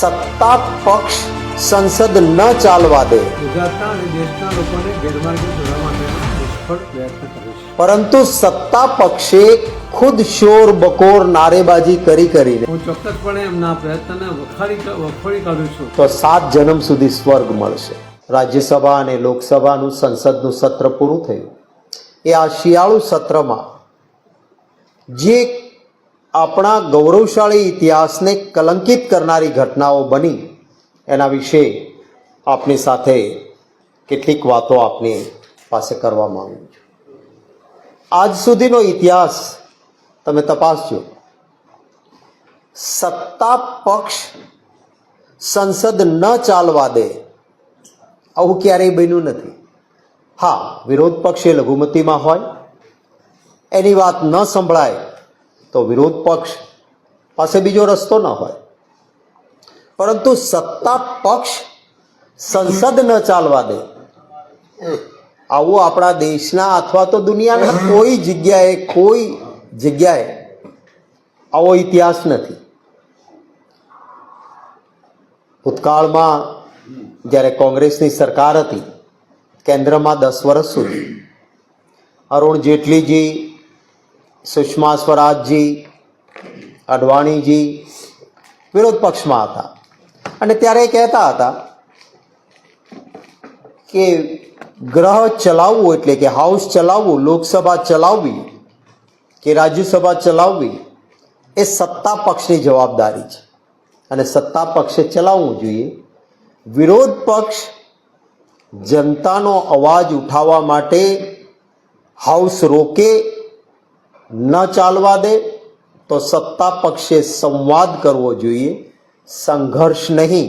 સત્તા પક્ષ સંસદ ન ચાલવા દે. ગુજરાતના અને દેશના લોકોને ગેરમાર્ગે દોરવા માટેનો નિષ્ફળ પ્રયત્ન કર્યો છે. પરંતુ સત્તા પક્ષે ખુદ શોર બકોર નારેબાજી કરી કરીને. હું ચોક્કસપણે એમના પ્રયત્નને વખાડી વખોડી કાઢું છું. તો સાત જન્મ સુધી સ્વર્ગ મળશે. રાજ્યસભા અને લોકસભાનું સંસદનું સત્ર પૂરું થયું. એ આ શિયાળુ સત્રમાં જે આપણા ગૌરવશાળી ઇતિહાસને કલંકિત કરનારી ઘટનાઓ બની. એના વિશે આપની સાથે કેટલીક વાતો આપની પાસે કરવા માંગુ છું. આજ સુધીનો ઇતિહાસ તમે તપાસજો. સત્તા પક્ષ સંસદ ન ચાલવા દે, આવું ક્યારેય બન્યું નથી. હા, વિરોધ પક્ષ એ લઘુમતીમાં હોય, એની વાત ન સંભળાય તો વિરોધ પક્ષ પાસે બીજો રસ્તો ન હોય. પરંતુ સત્તા પક્ષ સંસદ ન ચાલવા દે. આવું આપણા દેશના અથવા તો દુનિયાના કોઈ જગ્યાએ કોઈ જગ્યાએ આવો ઇતિહાસ નથી. ભૂતકાળમાં જ્યારે કોંગ્રેસની સરકાર હતી, કેન્દ્રમાં દસ વર્ષ સુધી, અરુણ જેટલીજી સુષ્મા સ્વરાજજી અડવાણીજી વિરોધ પક્ષમાં હતા અને ત્યારે કહેતા હતા કે ગ્રહ ચલાવવું એટલે કે હાઉસ ચલાવવું લોકસભા ચલાવવી કે રાજ્યસભા ચલાવવી એ સત્તા પક્ષની જવાબદારી છે અને સત્તા પક્ષે ચલાવવું જોઈએ વિરોધ પક્ષ જનતાનો અવાજ ઉઠાવવા માટે હાઉસ રોકે ન ચાલવા દે, તો સત્તા પક્ષે સંવાદ કરવો જોઈએ, સંઘર્ષ નહીં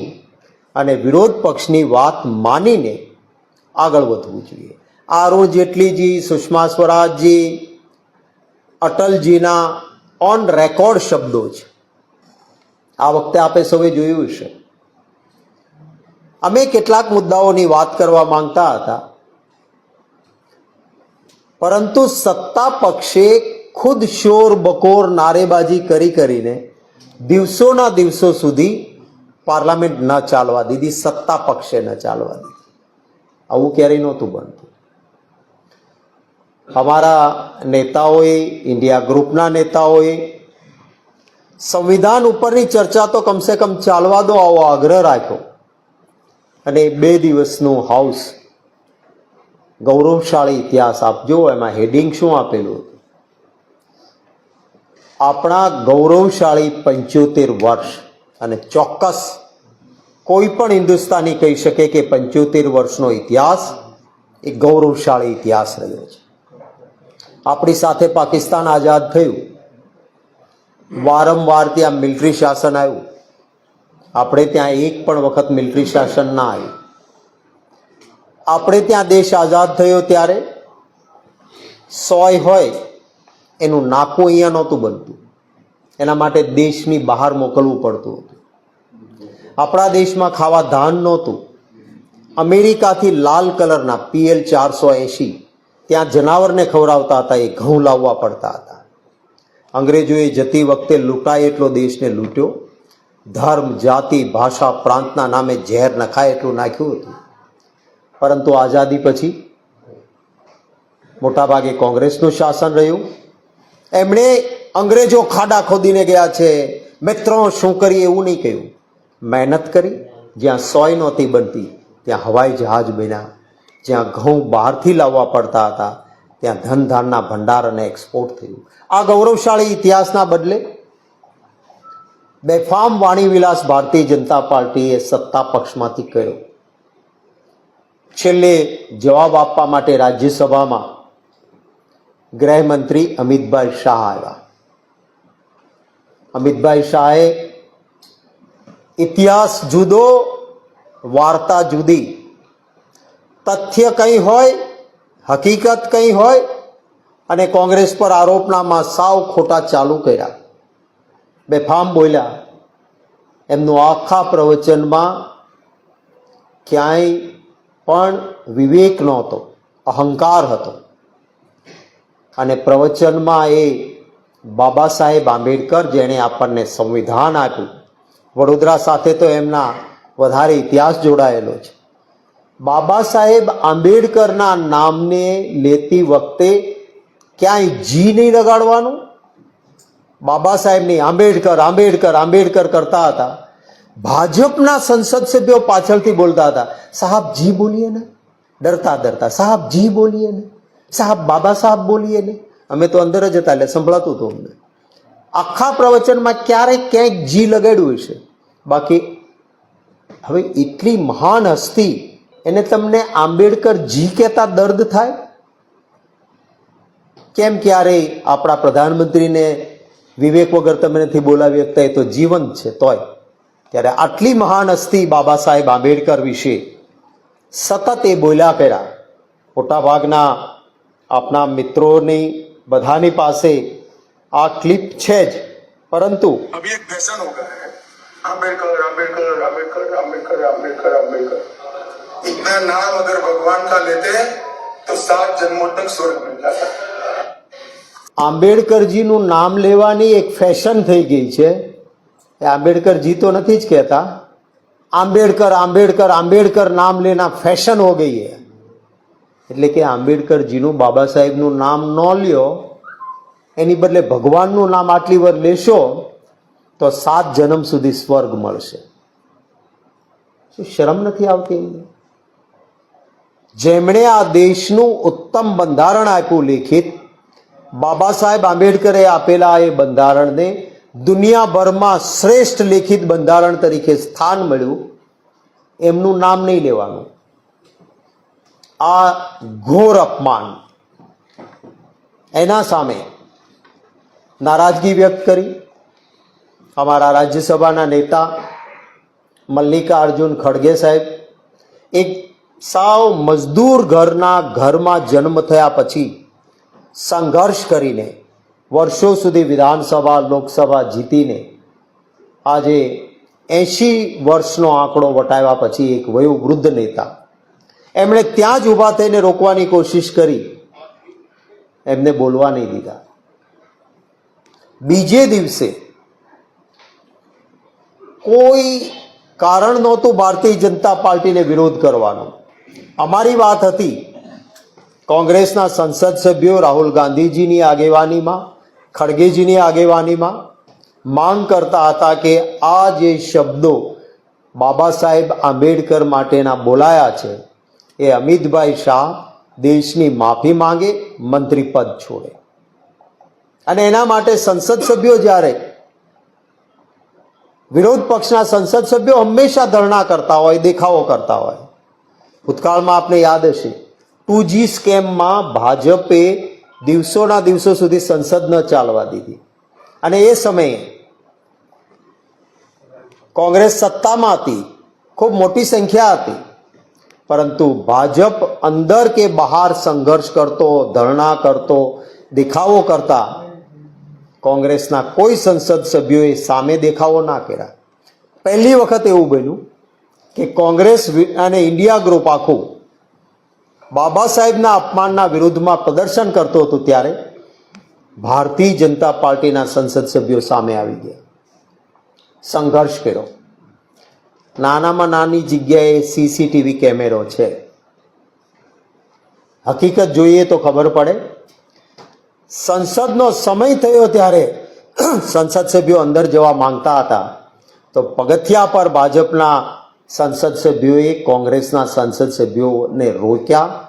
અને વિરોધ પક્ષની વાત માનીને આગળ વધવું જોઈએ. અરુણ જેટલીજી સુષ્મા સ્વરાજજી અટલજીના ઓન રેકોર્ડ શબ્દો છે. આ વખતે આપે સૌએ જોયું છે અમે કેટલાક મુદ્દાઓની વાત કરવા માંગતા હતા, પરંતુ સત્તા પક્ષે ખુદ શોર બકોર નારેબાજી કરી કરીને દિવસોના દિવસો સુધી પાર્લામેન્ટ ન ચાલવા દીધી, સત્તા પક્ષે ન ચાલવા દીધી. આવું ક્યારેય નહોતું બનતું. અમારા નેતાઓએ, ઇન્ડિયા ગ્રુપના નેતાઓએ સંવિધાન ઉપરની ચર્ચા તો કમસે કમ ચાલવા દો આવો આગ્રહ રાખ્યો. અને બે દિવસનું હાઉસ ગૌરવશાળી ઇતિહાસ આપજો, એમાં હેડિંગ શું આપેલું હતું? આપણા ગૌરવશાળી પંચોતેર વર્ષ અને ચોક્કસ કોઈ પણ હિન્દુસ્તાની કહી શકે કે પંચોતેર વર્ષનો ઇતિહાસ એ ગૌરવશાળી ઇતિહાસ રહ્યો છે. આપણી સાથે પાકિસ્તાન આઝાદ થયું. વારંવાર ત્યાં મિલિટરી શાસન આવ્યું. આપણે ત્યાં એક પણ વખત મિલિટરી શાસન ના આવ્યું. આપણે ત્યાં દેશ આઝાદ થયો ત્યારે સોય હોય એનું નાકું અહીંયા નહોતું બનતું. એના માટે દેશની બહાર મોકલવું પડતું હતું. આપણા દેશમાં ખાવા ધાન નહોતું. અમેરિકાથી લાલ કલરના પીએલ ચારસો એંશી ત્યાં જનાવરને ખવડાવતા હતા, એ ઘઉં લાવવા પડતા હતા. અંગ્રેજોએ જતી વખતે લૂંટાય એટલો દેશને લૂંટ્યો. ધર્મ, જાતિ, ભાષા, પ્રાંતના નામે ઝેર નખાય એટલું નાખ્યું હતું. પરંતુ આઝાદી પછી મોટાભાગે કોંગ્રેસનું શાસન રહ્યું. એમણે અંગ્રેજો ખાડા ખોદીને ગયા છે. મિત્રો શું કરીએ એવું નહીં કહ્યું. મહેનત કરી, જ્યાં સોય નહોતી બનતી, ત્યાં હવાઈ જહાજ બન્યા. જ્યાં ઘઉં બહારથી લાવવા પડતા હતા, ત્યાં ધનધાનના ભંડાર અને એક્સપોર્ટ થયું. આ ગૌરવશાળી ઇતિહાસના બદલે બેફામ વાણીવિલાસ ભારતીય જનતા પાર્ટીએ સત્તા પક્ષમાંથી કર્યો. છેલ્લે જવાબ આપવા માટે રાજ્યસભામાં ગૃહમંત્રી અમિતભાઈ શાહ આવ્યા. અમિતભાઈ શાહે ઇતિહાસ જુદો, વાર્તા જુદી. તથ્ય કંઈ હોય, હકીકત કંઈ હોય, અને કોંગ્રેસ પર આરોપનામાં સાવ ખોટા ચાલુ કર્યા. બેફામ બોલ્યા, એમનું આખા પ્રવચનમાં ક્યાંય પણ વિવેક નહોતો, અહંકાર હતો. અને પ્રવચનમાં એ બાબા સાહેબ આંબેડકર જેણે આપણને સંવિધાન આપ્યું. વડોદરા સાથે તો એમના વધારે ઇતિહાસ જોડાયેલો છે. બાબા સાહેબ આંબેડકરના નામને લેતી વખતે ક્યાંય જી નહીં લગાડવાનું? બાબા સાહેબની આંબેડકર આંબેડકર આંબેડકર કરતા હતા. ભાજપના સંસદ સભ્યો પાછળથી બોલતા હતા, સાહેબ, જી બોલીએ ને. ડરતા ડરતા, સાહેબ, જી બોલીએ ને. સાહેબ, બાબા સાહેબ બોલીએ ને? અમે તો અંદર જ હતા એટલે સંભળાતું હતું અમને. આખા પ્રવચનમાં ક્યારેક ક્યાંક જી લગાડ્યું છે. બાકી હવે એટલી મહાન હસ્તી, એને તમને આંબેડકર જી કહેતા દર્દ થાય? કેમ ક્યારેય આપણા પ્રધાનમંત્રીને વિવેક વગર તમે નથી બોલાવી શકતા, એ તો જીવંત છે, તોય. ત્યારે આટલી મહાન હસ્તી બાબા સાહેબ આંબેડકર વિશે સતત એ બોલ્યા કર્યા. મોટાભાગના આપના મિત્રોની બધાની પાસે આ ક્લિપ છે જ. પરંતુ અભી એક ફેશન હો ગયા હે. આંબેડકર આંબેડકર આंबेडकर આंबेडकर आंबेडकर आंबेडकर इतना આંબેડકરજીનું નામ લેવાની એક ફેશન થઈ ગઈ છે. એ આંબેડકરજી તો નથી જ કહેતા. આંબેડકર આંબેડકર આંબેડકર નામ લેના ફેશન હો ગઈ હૈ. એટલે કે આંબેડકરજીનું બાબા સાહેબનું નામ ન લ્યો, એની બદલે ભગવાનનું નામ આટલી વાર લેશો, તો સાત જન્મ સુધી સ્વર્ગ મળશે. શું શરમ નથી આવતી જેમણે આ દેશનું ઉત્તમ બંધારણ આપ્યું લેખિત, બાબા સાહેબ આંબેડકરે આપેલા એ બંધારણને દુનિયાભરમાં શ્રેષ્ઠ લેખિત બંધારણ તરીકે સ્થાન મળ્યું, એમનું નામ નહીં લેવાનું. આ ઘોર અપમાન. એના સામે નારાજગી વ્યક્ત કરી. અમારા રાજ્યસભાના નેતા મલ્લિકાર્જુન ખડગે સાહેબ એક સાવ મજદૂર ઘરના ઘરમાં જન્મ થયા પછી સંઘર્ષ કરીને વર્ષો સુધી વિધાનસભા, લોકસભા જીતીને આજે એંશી વર્ષનો આંકડો વટાવ્યા પછી એક વયોવૃદ્ધ નેતા એમણે ત્યાં જ ઊભા થઈને રોકવાની કોશિશ કરી. એમને બોલવા નહીં દીધા. બીજે દિવસે કોઈ કારણ નહોતું ભારતીય જનતા પાર્ટીને વિરોધ કરવાનો. અમારી વાત હતી, કોંગ્રેસના સંસદ સભ્યો રાહુલ ગાંધીજીની આગેવાનીમાં, ખડગેજીની આગેવાનીમાં માંગ કરતા હતા કે આ જે શબ્દો બાબા સાહેબ આંબેડકર માટેના બોલાયા છે એ અમિતભાઈ શાહ દેશની માફી માંગે મંત્રી પદ છોડે. અને એના માટે સંસદ સભ્યો જ્યારે વિરોધ પક્ષના સંસદ સભ્યો હંમેશા ધરણા કરતા હોય, દેખાવો કરતા હોય. ભૂતકાળમાં આપને યાદ હશે ટુ જી સ્કેમમાં ભાજપે દિવસોના દિવસો સુધી સંસદ ન ચાલવા દીધી. અને એ સમયે કોંગ્રેસ સત્તામાં હતી, ખૂબ મોટી સંખ્યા હતી. પરંતુ ભાજપ અંદર કે બહાર સંઘર્ષ કરતો, ધરણા કરતો, દેખાવો કરતા કોંગ્રેસના કોઈ સંસદ સભ્યોએ સામે દેખાવો ના કર્યા. પહેલી વખત એવું બન્યું કે કોંગ્રેસ અને ઇન્ડિયા ગ્રુપ આખું બાબા સાહેબના અપમાનના વિરુદ્ધમાં પ્રદર્શન કરતો હતો ત્યારે ભારતીય જનતા પાર્ટીના સંસદ સભ્યો સામે આવી ગયા. સંઘર્ષ કર્યો. નાનામાં નાની જગ્યાએ સીસીટીવી કેમેરો છે. હકીકત જોઈએ તો ખબર પડે. સંસદનો સમય થયો ત્યારે સંસદ સભ્યો અંદર જવા માંગતા હતા. તો પગથિયા પર ભાજપના સંસદ સભ્યોએ કોંગ્રેસના સંસદ સભ્યોને રોક્યા,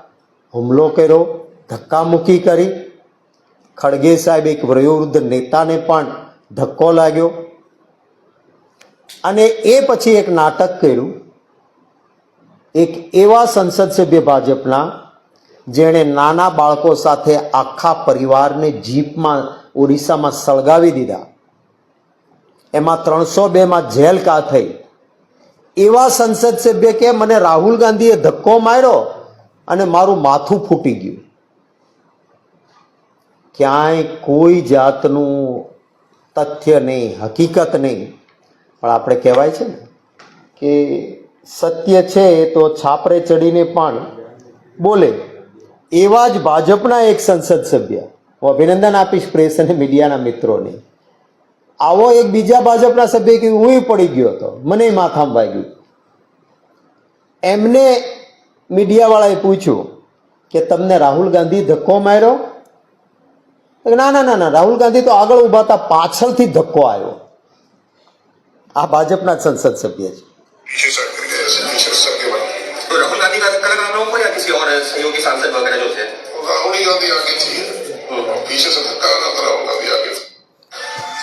હુમલો કર્યો, ધક્કામુક્કી કરી. ખડગે સાહેબ એક વયોવૃદ્ધ નેતાને પણ ધક્કો લાગ્યો. અને એ પછી એક નાટક કર્યું. એક એવા સંસદ સભ્ય ભાજપના, જેણે નાના બાળકો સાથે આખા પરિવારને જીપમાં ઓડિશામાં સળગાવી દીધા. એમાં ત્રણસો બેમાં જેલ કા થઈ. એવા સંસદ સભ્ય કે મને રાહુલ ગાંધીએ ધક્કો માર્યો અને મારું માથું ફૂટી ગયું. ક્યાંય કોઈ જાતનું તથ્ય નહીં, હકીકત નહીં. પણ આપણે કહેવાય છે ને કે સત્ય છે એ તો છાપરે ચડીને પણ બોલે. એવા જ ભાજપના એક સંસદ સભ્ય. હું અભિનંદન આપીશ પ્રેસ અને મીડિયાના મિત્રોને. આવો એક બીજા ભાજપના સભ્ય કે હું પડી ગયો હતો. મને માથામાં વાગ્યું. એમને મીડિયાવાળાએ પૂછ્યું કે તમને રાહુલ ગાંધી ધક્કો માર્યો? ના ના ના ના, રાહુલ ગાંધી તો આગળ ઊભા હતા. પાછળથી ધક્કો આવ્યો. આ ભાજપના જ સંસદ સભ્ય છે पीछे से गिर गए ऐसे पीछे से सबके बाद तो राहुल गांधी का धक्का लगा हम लोगों को या किसी और सहयोगी सांसद वगैरह जो थे राहुल गांधी आगे थी पीछे से धक्का लगा था राहुल गांधी आगे थे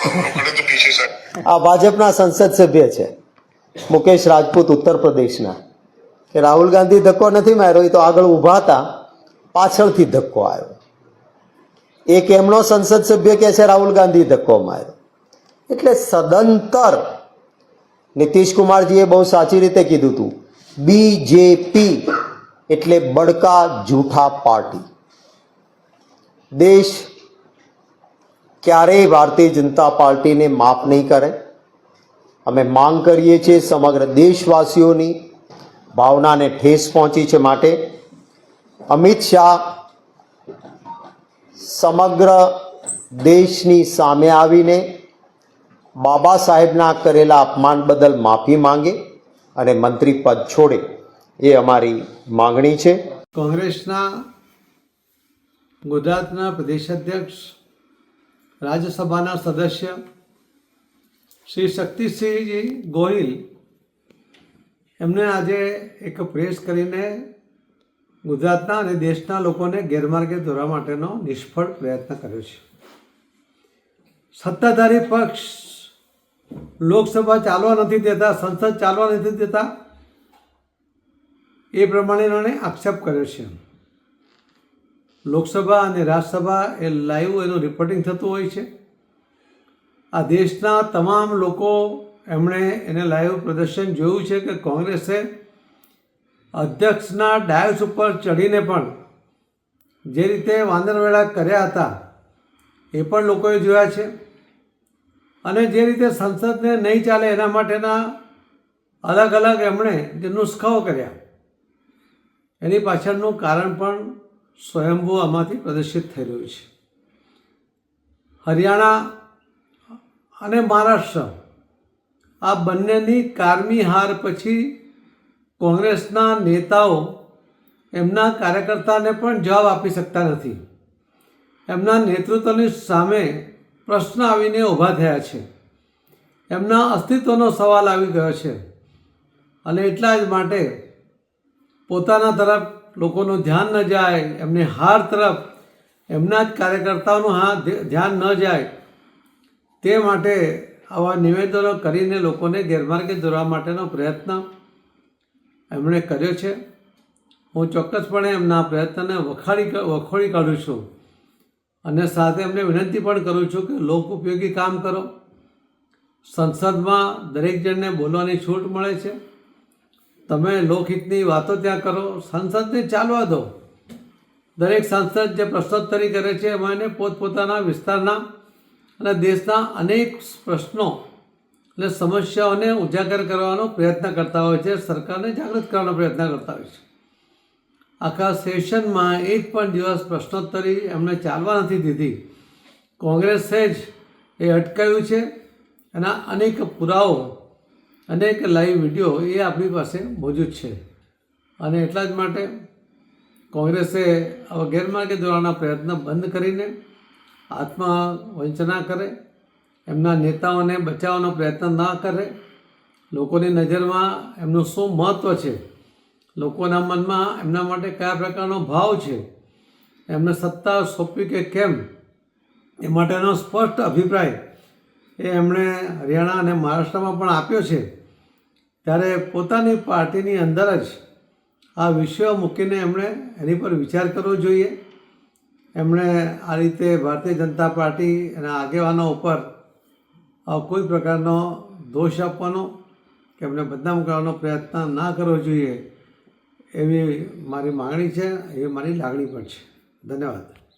हम लोग खड़े तो पीछे से આ ભાજપના સંસદ સભ્ય છે મુકેશ રાજપૂત ઉત્તર પ્રદેશના કે રાહુલ ગાંધી ધક્કો નથી માર્યો એ તો આગળ ઊભા હતા પાછળથી ધક્કો આવ્યો એક એમનો સંસદ સભ્ય કહે છે રાહુલ ગાંધી ધક્કો માર્યો એટલે સદંતર નીતિશ કુમારજીએ બહુ સાચી રીતે કીધું હતું બીજેપી એટલે બડકા જૂઠા પાર્ટી. દેશ ક્યારેય ભારતીય જનતા પાર્ટીને માફ નહીં કરે. અમે માંગ કરીએ છીએ સમગ્ર દેશવાસીઓની ભાવનાને ઠેસ પહોંચી છે માટે. અમિત શાહ સમગ્ર દેશની સામે આવીને બાબા સાહેબના કરેલા અપમાન બદલ માફી માંગે અને મંત્રી પદ છોડે એ અમારી માંગણી છે. કોંગ્રેસના ગુજરાતના પ્રદેશ અધ્યક્ષ રાજ્યસભાના સદસ્ય શ્રી શક્તિસિંહજી ગોહિલ એમને આજે એક પ્રેસ કરીને ગુજરાતના અને દેશના લોકોને ગેરમાર્ગે દોરવા માટેનો નિષ્ફળ પ્રયત્ન કર્યો છે. સત્તાધારી પક્ષ લોકસભા ચાલવા નથી દેતા, સંસદ ચાલવા નથી દેતા, એ પ્રમાણે એમણે આક્ષેપ કર્યો છે. લોકસભા અને રાજ્યસભા એ લાઈવ એનું રિપોર્ટિંગ થતું હોય છે. આ દેશના તમામ લોકો એમણે એને લાઈવ પ્રદર્શન જોયું છે કે કોંગ્રેસે અધ્યક્ષના ડાયસ ઉપર ચડીને પણ જે રીતે વાંદરવેળા કર્યા હતા, એ પણ લોકોએ જોયા છે. અને જે રીતે સંસદને નહીં ચાલે એના માટેના અલગ અલગ એમણે જે નુસ્ખાઓ કર્યા, એની પાછળનું કારણ પણ સ્વયંભૂ આમાંથી પ્રદર્શિત થઈ રહ્યું છે. હરિયાણા અને મહારાષ્ટ્ર, આ બંનેની કારમી હાર પછી કોંગ્રેસના નેતાઓ એમના કાર્યકર્તાને પણ જવાબ આપી શકતા નથી. એમના નેતૃત્વની સામે પ્રશ્ન આવીને ઊભા થયા છે. એમના અસ્તિત્વનો સવાલ આવી ગયો છે. અને એટલા જ માટે પોતાના તરફ લોકોનું ધ્યાન ન જાય, એમની હાર તરફ એમના જ કાર્યકર્તાઓનું હા ધ્યાન ન જાય, તે માટે આવા નિવેદનો કરીને લોકોને ગેરમાર્ગે દોરવા માટેનો પ્રયત્ન એમણે કર્યો છે. હું ચોક્કસપણે એમના પ્રયત્નને વખાડી વખોડી કાઢું છું. અને સાથે એમને વિનંતી પણ કરું છું કે લોક ઉપયોગી કામ કરો. સંસદમાં દરેક જણને બોલવાની છૂટ મળે છે. તમે લોકહિતની વાતો ત્યાં કરો. સંસદને ચાલવા દો. દરેક સાંસદ જે પ્રશ્નોત્તરી કરે છે એમાં એને પોતપોતાના વિસ્તારના અને દેશના અનેક પ્રશ્નો અને સમસ્યાઓને ઉજાગર કરવાનો પ્રયત્ન કરતા હોય છે. સરકારને જાગૃત કરવાનો પ્રયત્ન કરતા હોય છે. આખા સેશનમાં એક પણ દિવસ પ્રશ્નોત્તરી એમને ચાલવા નથી દીધી. કોંગ્રેસે જ એ અટકાવ્યું છે એના અનેક પુરાવો, અનેક લાઈવ વીડિયો એ આપણી પાસે મોજૂદ છે. અને એટલા જ માટે કોંગ્રેસે આવા ગેરમાર્ગે દોરવાના પ્રયત્ન બંધ કરીને આત્મવંચના કરે, એમના નેતાઓને બચાવવાનો પ્રયત્ન ના કરે. લોકોની નજરમાં એમનું શું મહત્ત્વ છે? લોકોના મનમાં એમના માટે કયા પ્રકારનો ભાવ છે, એમને સત્તા સોંપવી કે કેમ, એ માટેનો સ્પષ્ટ અભિપ્રાય એ એમણે હરિયાણા અને મહારાષ્ટ્રમાં પણ આપ્યો છે. ત્યારે પોતાની પાર્ટીની અંદર જ આ વિષયો મૂકીને એમણે એની પર વિચાર કરવો જોઈએ. એમણે આ રીતે ભારતીય જનતા પાર્ટી અને આગેવાનો ઉપર કોઈ પ્રકારનો દોષ આપવાનો કે એમને બદનામ કરવાનો પ્રયત્ન ના કરવો જોઈએ. એવી મારી માગણી છે એવી મારી લાગણી પણ છે. ધન્યવાદ.